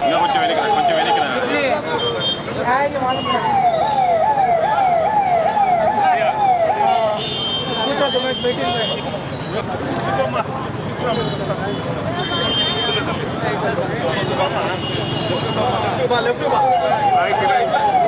ఇంకా కొంచెం వెనక కొంచెం వెనక ఇంకా కొంచెం వెనక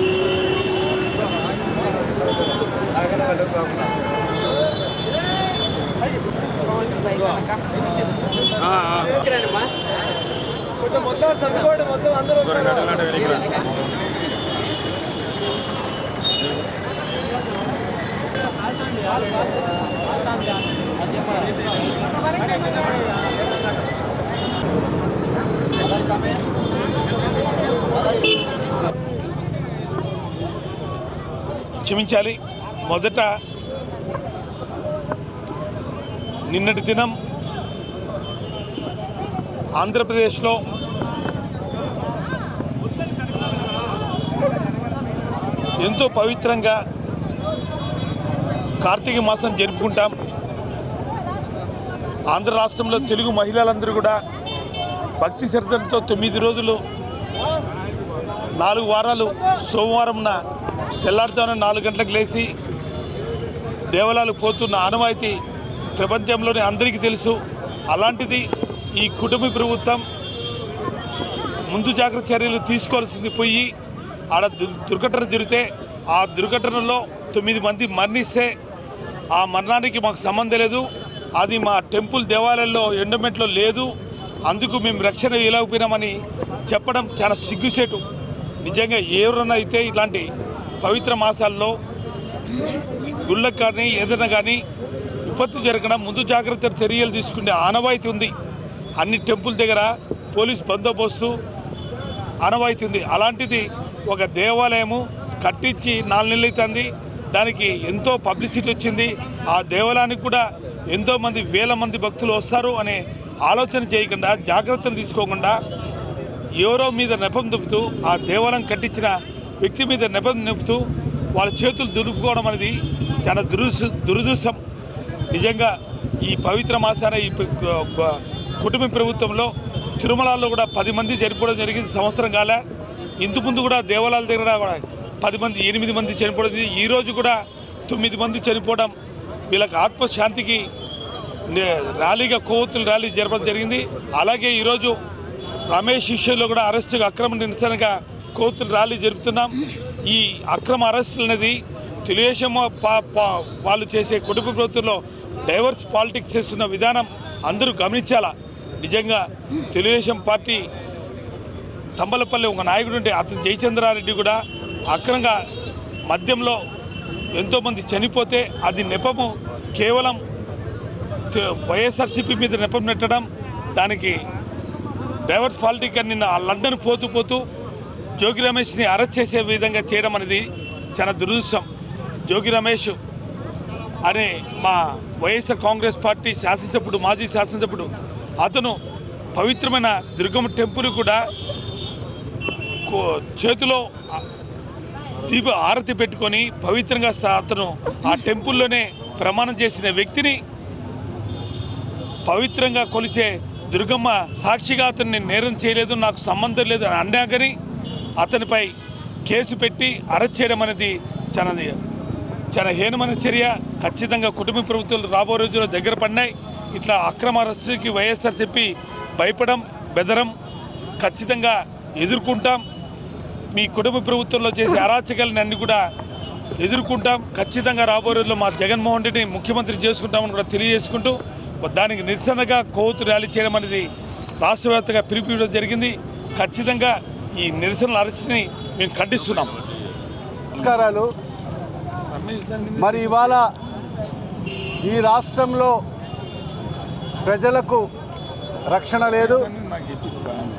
కొంచెం మొత్తం సర్దుకోండి మొత్తం అందరూ క్షమించాలి. మొదట నిన్నటి దినం ఆంధ్రప్రదేశ్లో ఎంతో పవిత్రంగా కార్తీక మాసం జరుపుకుంటాం. ఆంధ్ర రాష్ట్రంలో తెలుగు మహిళలందరూ కూడా భక్తి శ్రద్ధలతో తొమ్మిది రోజులు నాలుగు వారాలు సోమవారంన తెల్లారుజామున నాలుగు గంటలకు లేచి దేవాలయాలు పోతున్న ఆనవాయితీ ప్రపంచంలోనే అందరికీ తెలుసు. అలాంటిది ఈ కుటుంబ ప్రభుత్వం ముందు జాగ్రత్త చర్యలు తీసుకోవాల్సింది పోయి ఆడ దుర్ఘటన జరిగితే ఆ దుర్ఘటనలో తొమ్మిది మంది మరణిస్తే ఆ మరణానికి మాకు సంబంధం లేదు. అది మా టెంపుల్ దేవాలయంలో ఎండోమెంట్లో లేదు. అందుకు మేము రక్షణ ఇవ్వలేకపోయినామని చెప్పడం చాలా సిగ్గుసేటు నిజంగా ఎవరన్నా అయితే ఇట్లాంటి పవిత్ర మాసాల్లో గుళ్ళకు కానీ ఏదైనా కానీ విపత్తు జరగడం ముందు జాగ్రత్త చర్యలు తీసుకునే ఆనవాయితీ ఉంది. అన్ని టెంపుల్ దగ్గర పోలీస్ బందోబస్తు ఆనవాయితీ ఉంది. అలాంటిది ఒక దేవాలయము కట్టించి నాలుగు నెలలు అవుతుంది. దానికి ఎంతో పబ్లిసిటీ వచ్చింది. ఆ దేవాలయానికి కూడా ఎంతోమంది వేల మంది భక్తులు వస్తారు అనే ఆలోచన చేయకుండా జాగ్రత్తలు తీసుకోకుండా ఎవరో మీద నెపం దుపుతూ ఆ దేవాలయం కట్టించిన వ్యక్తి మీద నెపం నింపుతూ వాళ్ళ చేతులు దులుపుకోవడం అనేది చాలా దురుసు దురదృష్టం. నిజంగా ఈ పవిత్ర మాసాన ఈ కుటుంబ ప్రభుత్వంలో తిరుమలలో కూడా పది మంది చనిపోవడం జరిగింది సంవత్సరం కాలే. ఇంతకు ముందు కూడా దేవాలయాల దగ్గర కూడా పది మంది ఎనిమిది మంది చనిపోవడం ఈరోజు కూడా తొమ్మిది మంది చనిపోవడం వీళ్ళకి ఆత్మశాంతికి నే- ర్యాలీగా కొవ్వొత్తులు ర్యాలీ జరపడం జరిగింది. అలాగే ఈరోజు రమేష్ శిష్యుల్లో కూడా అరెస్టుగా అక్రమ నిరసనగా కోతులు ర్యాలీ జరుపుతున్నాం. ఈ అక్రమ అరెస్టులు అనేది తెలుగుదేశం పా- పా- వాళ్ళు చేసే కుటుంబ ప్రభుత్వంలో డైవర్స్ పాలిటిక్స్ చేస్తున్న విధానం అందరూ గమనించాలా? నిజంగా తెలుగుదేశం పార్టీ తంబలపల్లి ఒక నాయకుడు ఉంటే అతను జయచంద్రారెడ్డి కూడా అక్రంగా మద్యంలో ఎంతోమంది చనిపోతే అది నెపము కేవలం వైఎస్ఆర్సీపీ మీద నెపం నెట్టడం దానికి డైవర్స్ పాలిటిక్ అని నిన్న లండన్ పోతూ పోతూ జోగి రమేష్ని అరెస్ట్ చేసే విధంగా చేయడం అనేది చాలా దురదృష్టం. జోగి రమేష్ అనే మా వైఎస్ఆర్ కాంగ్రెస్ పార్టీ శాసనసభ్యుడు మాజీ శాసనసభ్యుడు అతను పవిత్రమైన దుర్గమ్మ టెంపుల్ కూడా కో- చేతిలో దీప ఆరతి పెట్టుకొని పవిత్రంగా అతను ఆ టెంపుల్లోనే ప్రమాణం చేసిన వ్యక్తిని పవిత్రంగా కొలిచే దుర్గమ్మ సాక్షిగా అతన్ని నేరం చేయలేదు నాకు సంబంధం లేదు అని అన్నా కానీ అతనిపై కేసు పెట్టి అరెస్ట్ చేయడం అనేది చాలా చాలా హీనమైన చర్య. ఖచ్చితంగా కుటుంబ ప్రభుత్వాలు రాబో రోజుల్లో దగ్గర పడినాయి. ఇట్లా అక్రమ అరెస్టుకి వైఎస్ఆర్ చెప్పి భయపడం బెదరం ఖచ్చితంగా ఎదుర్కొంటాం. మీ కుటుంబ ప్రభుత్వంలో చేసే అరాచకాలని అన్ని కూడా ఎదుర్కొంటాం. ఖచ్చితంగా రాబోయే రోజుల్లో మా జగన్మోహన్ రెడ్డిని ముఖ్యమంత్రి చేసుకుంటామని కూడా తెలియజేసుకుంటూ దానికి నిరసనగా కోవతు ర్యాలీ చేయడం అనేది రాష్ట్రవ్యాప్తంగా వ్యాప్తంగా జరిగింది. ఖచ్చితంగా ఈ నిరసనల అరెస్ట్ని మేము ఖండిస్తున్నాం. నమస్కారాలు. మరి ఇవాళ ఈ రాష్ట్రంలో ప్రజలకు రక్షణ లేదు.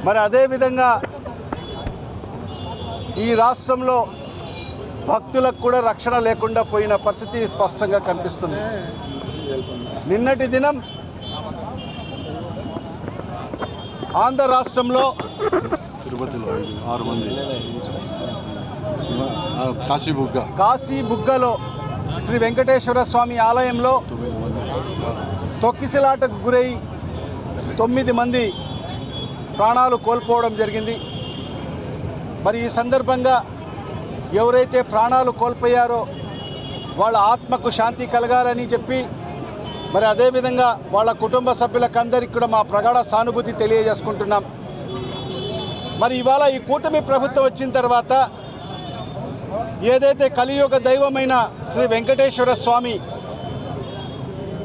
మరి అదేవిధంగా ఈ రాష్ట్రంలో భక్తులకు కూడా రక్షణ లేకుండా పోయిన పరిస్థితి స్పష్టంగా కనిపిస్తుంది. నిన్నటి దినం ఆంధ్ర రాష్ట్రంలో తిరుపతిలో ఆరు మంది. కాశీబుగ్గ. కాశీ బుగ్గలో శ్రీ వెంకటేశ్వర స్వామి ఆలయంలో తొక్కిసలాటకు గురై తొమ్మిది మంది ప్రాణాలు కోల్పోవడం జరిగింది. మరి ఈ సందర్భంగా ఎవరైతే ప్రాణాలు కోల్పోయారో వాళ్ళ ఆత్మకు శాంతి కలగాలని చెప్పి మరి అదేవిధంగా వాళ్ళ కుటుంబ సభ్యులకందరికీ కూడా మా ప్రగాఢ సానుభూతి తెలియజేసుకుంటున్నాం. మరి ఇవాళ ఈ కూటమి ప్రభుత్వం వచ్చిన తర్వాత ఏదైతే కలియుగ దైవమైన శ్రీ వెంకటేశ్వర స్వామి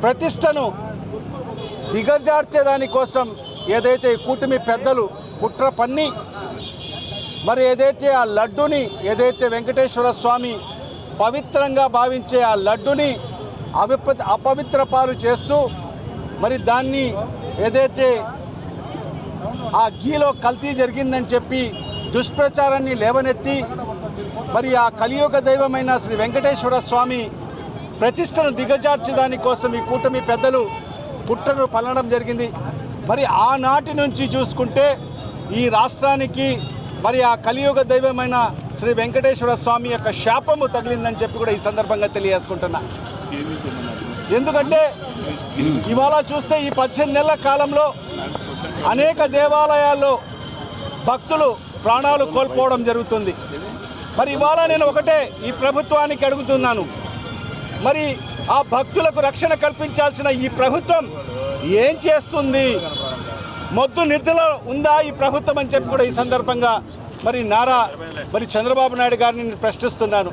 ప్రతిష్టను దిగజార్చేదాని కోసం ఏదైతే కూటమి పెద్దలు కుట్ర పన్ని మరి ఏదైతే ఆ లడ్డుని ఏదైతే వెంకటేశ్వర స్వామి పవిత్రంగా భావించే ఆ లడ్డుని అవిప అపవిత్ర పాలు చేస్తూ మరి దాన్ని ఏదైతే ఆ గీలో కల్తీ జరిగిందని చెప్పి దుష్ప్రచారాన్ని లేవనెత్తి మరి ఆ కలియుగ దైవమైన శ్రీ వెంకటేశ్వర స్వామి ప్రతిష్టను దిగజార్చడాని కోసం ఈ కూటమి పెద్దలు పుట్టను పల్లడం జరిగింది. మరి ఆనాటి నుంచి చూసుకుంటే ఈ రాష్ట్రానికి మరి ఆ కలియుగ దైవమైన శ్రీ వెంకటేశ్వర స్వామి యొక్క శాపము తగిలిందని చెప్పి కూడా ఈ సందర్భంగా తెలియజేసుకుంటున్నా. ఎందుకంటే ఇవాళ చూస్తే ఈ పద్దెనిమిది నెలల కాలంలో అనేక దేవాలయాల్లో భక్తులు ప్రాణాలు కోల్పోవడం జరుగుతుంది. మరి ఇవాళ నేను ఒకటే ఈ ప్రభుత్వానికి అడుగుతున్నాను. మరి ఆ భక్తులకు రక్షణ కల్పించాల్సిన ఈ ప్రభుత్వం ఏం చేస్తుంది? మొద్దు నిద్రలో ఉందా ఈ ప్రభుత్వం అని చెప్పి కూడా ఈ సందర్భంగా మరి నారా మరి చంద్రబాబు నాయుడు గారిని నేను ప్రశ్నిస్తున్నాను.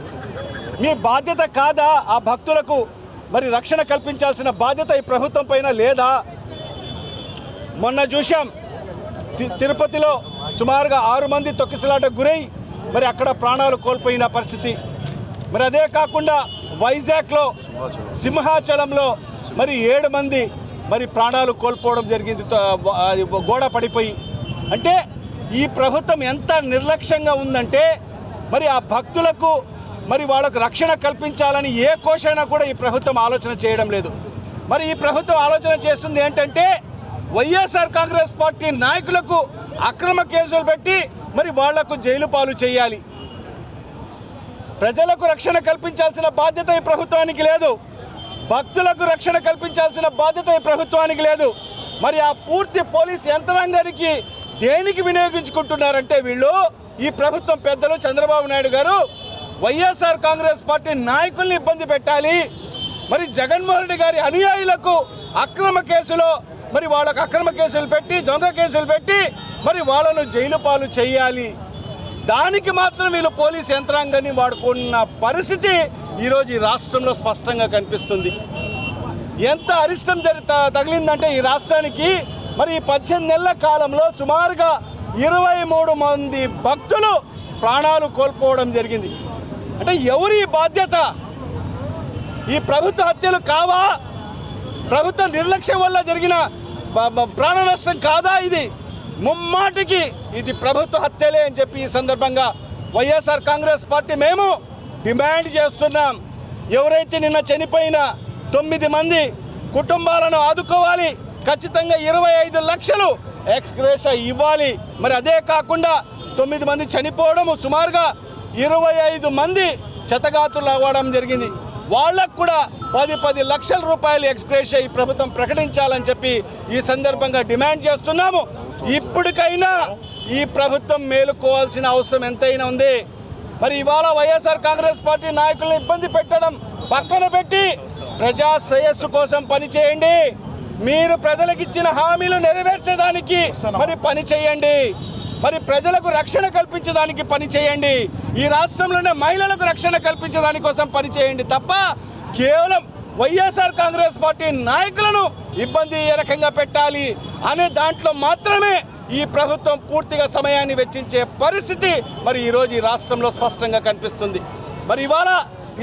మీ బాధ్యత కాదా ఆ భక్తులకు మరి రక్షణ కల్పించాల్సిన బాధ్యత ఈ ప్రభుత్వం పైన లేదా? మొన్న చూశాం తి- తిరుపతిలో సుమారుగా ఆరు మంది తొక్కిసలాట గురై మరి అక్కడ ప్రాణాలు కోల్పోయిన పరిస్థితి. మరి అదే కాకుండా వైజాగ్లో సింహాచలం. సింహాచలంలో మరి ఏడు మంది మరి ప్రాణాలు కోల్పోవడం జరిగింది. గోడ పడిపోయి. అంటే ఈ ప్రభుత్వం ఎంత నిర్లక్ష్యంగా ఉందంటే మరి ఆ భక్తులకు మరి వాళ్ళకు రక్షణ కల్పించాలని ఏ కోశైనా కూడా ఈ ప్రభుత్వం ఆలోచన చేయడం లేదు. మరి ఈ ప్రభుత్వం ఆలోచన చేస్తుంది ఏంటంటే వైఎస్ఆర్ కాంగ్రెస్ పార్టీ నాయకులకు అక్రమ కేసులు పెట్టి మరి వాళ్ళకు జైలు పాలు చేయాలి. ప్రజలకు రక్షణ కల్పించాల్సిన బాధ్యత ఈ ప్రభుత్వానికి లేదు. భక్తులకు రక్షణ కల్పించాల్సిన బాధ్యత ఈ ప్రభుత్వానికి లేదు. మరి ఆ పూర్తి పోలీస్ యంత్రాంగానికి దేనికి వినియోగించుకుంటున్నారంటే వీళ్ళు ఈ ప్రభుత్వం పెద్దలు చంద్రబాబు నాయుడు గారు వైఎస్ఆర్ కాంగ్రెస్ పార్టీ నాయకుల్ని ఇబ్బంది పెట్టాలి. మరి జగన్మోహన్ రెడ్డి గారి అనుయాయులకు అక్రమ కేసులో మరి వాళ్ళకు అక్రమ కేసులు పెట్టి దొంగ కేసులు పెట్టి మరి వాళ్ళను జైలు పాలు చేయాలి. దానికి మాత్రం వీళ్ళు పోలీస్ యంత్రాంగాన్ని వాడుకున్న పరిస్థితి ఈరోజు ఈ రాష్ట్రంలో స్పష్టంగా కనిపిస్తుంది. ఎంత అరిష్టం జరి తగిలిందంటే ఈ రాష్ట్రానికి మరి ఈ పద్దెనిమిది నెలల కాలంలో సుమారుగా ఇరవై మూడు మంది భక్తులు ప్రాణాలు కోల్పోవడం జరిగింది. అంటే ఎవరి బాధ్యత? ఈ ప్రభుత్వ హత్యలు కావా? ప్రభుత్వ నిర్లక్ష్యం వల్ల జరిగిన ప్రాణ నష్టం కాదా ఇది? ముమ్మాటికి ఇది ప్రభుత్వ హత్యలే అని చెప్పి ఈ సందర్భంగా వైఎస్ఆర్ కాంగ్రెస్ పార్టీ మేము డిమాండ్ చేస్తున్నాం. ఎవరైతే నిన్న చనిపోయిన తొమ్మిది మంది కుటుంబాలను ఆదుకోవాలి ఖచ్చితంగా ఇరవై ఐదు లక్షలు ఎక్స్గ్రేష ఇవ్వాలి. మరి అదే కాకుండా తొమ్మిది మంది చనిపోవడము సుమారుగా ఇరవై ఐదు మంది చెతగాతులు అవ్వడం జరిగింది. వాళ్ళకు కూడా పది పది లక్షల రూపాయలు ఎక్స్గ్రేషియా ఈ ప్రభుత్వం ప్రకటించాలని చెప్పి ఈ సందర్భంగా డిమాండ్ చేస్తున్నాము. ఇప్పటికైనా ఈ ప్రభుత్వం మేలుకోవాల్సిన అవసరం ఎంతైనా ఉంది. మరి ఇవాళ వైఎస్ఆర్ కాంగ్రెస్ పార్టీ నాయకులను ఇబ్బంది పెట్టడం పక్కన పెట్టి ప్రజా శ్రేయస్సు కోసం పనిచేయండి మీరు ప్రజలకు ఇచ్చిన హామీలు నెరవేర్చడానికి మరి పని చేయండి. మరి ప్రజలకు రక్షణ కల్పించడానికి పని చేయండి. ఈ రాష్ట్రంలోనే మహిళలకు రక్షణ కల్పించడానికి కోసం పని చేయండి తప్ప కేవలం వైఎస్ఆర్ కాంగ్రెస్ పార్టీ నాయకులను ఇబ్బంది ఏ రకంగా పెట్టాలి అనే దాంట్లో మాత్రమే ఈ ప్రభుత్వం పూర్తిగా సమయాన్ని వెచ్చించే పరిస్థితి మరి ఈరోజు ఈ రాష్ట్రంలో స్పష్టంగా కనిపిస్తుంది. మరి ఇవాళ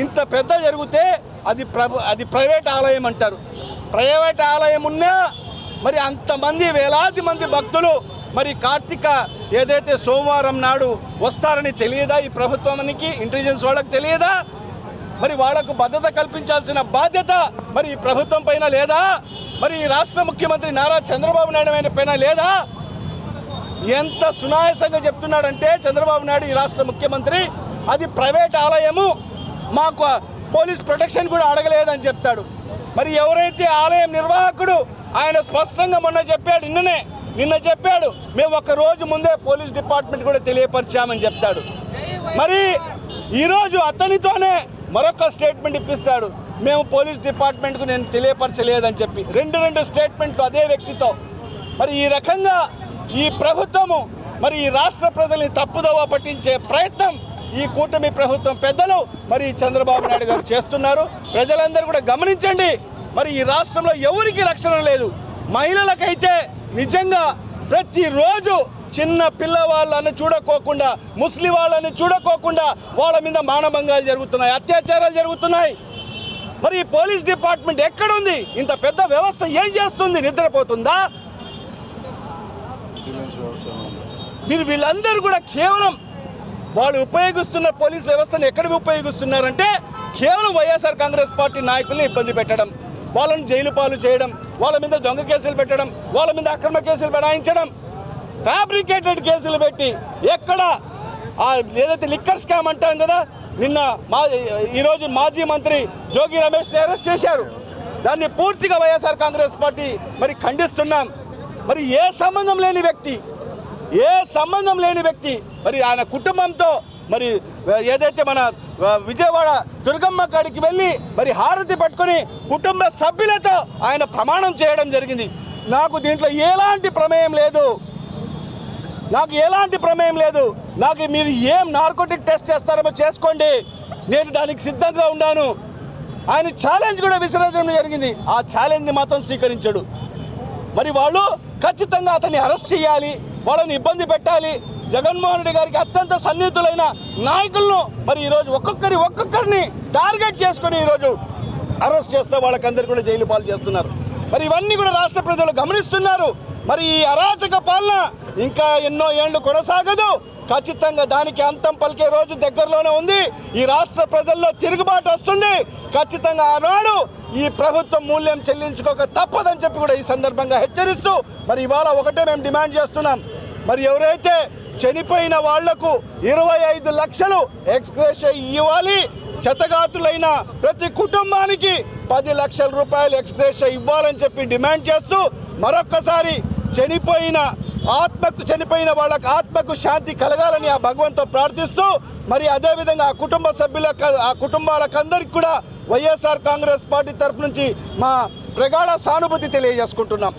ఇంత పెద్ద జరిగితే అది ప్రభు అది ప్రైవేట్ ఆలయం అంటారు. ప్రైవేట్ ఆలయం ఉన్నా మరి అంతమంది వేలాది మంది భక్తులు మరి కార్తీక ఏదైతే సోమవారం నాడు వస్తారని తెలియదా ఈ ప్రభుత్వానికి ఇంటెలిజెన్స్ వాళ్ళకి తెలియదా? మరి వాళ్ళకు భద్రత కల్పించాల్సిన బాధ్యత మరి ఈ ప్రభుత్వం పైన లేదా? మరి ఈ రాష్ట్ర ముఖ్యమంత్రి నారా చంద్రబాబు నాయుడు ఆయన పైన లేదా? ఎంత సునాయాసంగా చెప్తున్నాడంటే చంద్రబాబు నాయుడు ఈ రాష్ట్ర ముఖ్యమంత్రి అది ప్రైవేట్ ఆలయము మాకు పోలీస్ ప్రొటెక్షన్ కూడా అడగలేదని చెప్తాడు. మరి ఎవరైతే ఆలయం నిర్వాహకుడు ఆయన స్పష్టంగా మొన్న చెప్పాడు నిన్ననే నిన్న చెప్పాడు మేము ఒక రోజు ముందే పోలీస్ డిపార్ట్మెంట్ కూడా తెలియపరిచామని చెప్తాడు. మరి ఈరోజు అతనితోనే మరొక స్టేట్మెంట్ ఇప్పిస్తాడు మేము పోలీస్ డిపార్ట్మెంట్కు నేను తెలియపరచలేదని చెప్పి. రెండు రెండు స్టేట్మెంట్లు అదే వ్యక్తితో. మరి ఈ రకంగా ఈ ప్రభుత్వము మరి ఈ రాష్ట్ర ప్రజల్ని తప్పుదోవ పట్టించే ప్రయత్నం ఈ కూటమి ప్రభుత్వం పెద్దలు మరి చంద్రబాబు నాయుడు గారు చేస్తున్నారు. ప్రజలందరూ కూడా గమనించండి. మరి ఈ రాష్ట్రంలో ఎవరికి రక్షణ లేదు? మహిళలకైతే నిజంగా ప్రతిరోజు చిన్న పిల్లవాళ్ళని చూడకోకుండా ముస్లిం వాళ్ళని చూడకోకుండా వాళ్ళ మీద మానభంగాలు జరుగుతున్నాయి అత్యాచారాలు జరుగుతున్నాయి. మరి ఈ పోలీస్ డిపార్ట్మెంట్ ఎక్కడుంది? ఇంత పెద్ద వ్యవస్థ ఏం చేస్తుంది? నిద్రపోతుందా. మీరు వీళ్ళందరూ కూడా కేవలం వాళ్ళు ఉపయోగిస్తున్న పోలీస్ వ్యవస్థను ఎక్కడికి ఉపయోగిస్తున్నారంటే కేవలం వైఎస్ఆర్ కాంగ్రెస్ పార్టీ నాయకుల్ని ఇబ్బంది పెట్టడం వాళ్ళని జైలు పాలు చేయడం వాళ్ళ మీద దొంగ కేసులు పెట్టడం వాళ్ళ మీద అక్రమ కేసులు బనాయించడం ఫ్యాబ్రికేటెడ్ కేసులు పెట్టి ఎక్కడ ఆ ఏదైతే లిక్కర్ స్కామ్ అంటాం కదా నిన్న మా ఈరోజు మాజీ మంత్రి జోగి రమేష్ని అరెస్ట్ చేశారు. దాన్ని పూర్తిగా వైఎస్ఆర్ కాంగ్రెస్ పార్టీ మరి ఖండిస్తున్నాం. మరి ఏ సంబంధం లేని వ్యక్తి ఏ సంబంధం లేని వ్యక్తి. మరి ఆయన కుటుంబంతో మరి ఏదైతే మన విజయవాడ దుర్గమ్మ కాడికి వెళ్ళి మరి హారతి పట్టుకొని కుటుంబ సభ్యులతో ఆయన ప్రమాణం చేయడం జరిగింది. నాకు దీంట్లో ఎలాంటి ప్రమేయం లేదు. నాకు ఎలాంటి ప్రమేయం లేదు. నాకు మీరు ఏం నార్కోటిక్ టెస్ట్ చేస్తారేమో చేసుకోండి. నేను దానికి సిద్ధంగా ఉన్నాను. ఆయన ఛాలెంజ్ కూడా విసర్జించడం జరిగింది. ఆ ఛాలెంజ్ని మాత్రం స్వీకరించాడు. మరి వాళ్ళు ఖచ్చితంగా అతన్ని అరెస్ట్ చేయాలి వాళ్ళని ఇబ్బంది పెట్టాలి. జగన్మోహన్ రెడ్డి గారికి అత్యంత సన్నిహితులైన నాయకులను మరి ఈరోజు ఒక్కొక్కరి ఒక్కొక్కరిని టార్గెట్ చేసుకొని ఈరోజు అరెస్ట్ చేస్తే వాళ్ళకందరికీ కూడా జైలు పాలు చేస్తున్నారు. మరి ఇవన్నీ కూడా రాష్ట్ర ప్రజలు గమనిస్తున్నారు. మరి ఈ అరాచక పాలన ఇంకా ఎన్నో ఏళ్ళు కొనసాగదు. ఖచ్చితంగా దానికి అంతం పలికే రోజు దగ్గరలోనే ఉంది. ఈ రాష్ట్ర ప్రజల్లో తిరుగుబాటు వస్తుంది. ఖచ్చితంగా ఆనాడు ఈ ప్రభుత్వం మూల్యం చెల్లించుకోక తప్పదని చెప్పి కూడా ఈ సందర్భంగా హెచ్చరిస్తూ మరి ఇవాళ ఒకటే మేము డిమాండ్ చేస్తున్నాం. మరి ఎవరైతే చనిపోయిన వాళ్ళకు ఇరవై ఐదు లక్షలు ఎక్స్ప్రెస్ ఇవ్వాలి చెత్తగాతులైన ప్రతి కుటుంబానికి పది లక్షల రూపాయలు ఎక్స్ప్రెస్ ఇవ్వాలని చెప్పి డిమాండ్ చేస్తూ మరొక్కసారి చనిపోయిన ఆత్మకు చనిపోయిన వాళ్ళకు ఆత్మకు శాంతి కలగాలని ఆ భగవంతో ప్రార్థిస్తూ మరి అదేవిధంగా ఆ కుటుంబ సభ్యుల ఆ కుటుంబాలకందరికి కూడా వైఎస్ఆర్ కాంగ్రెస్ పార్టీ తరఫు నుంచి మా ప్రగాఢ సానుభూతి తెలియజేసుకుంటున్నాం.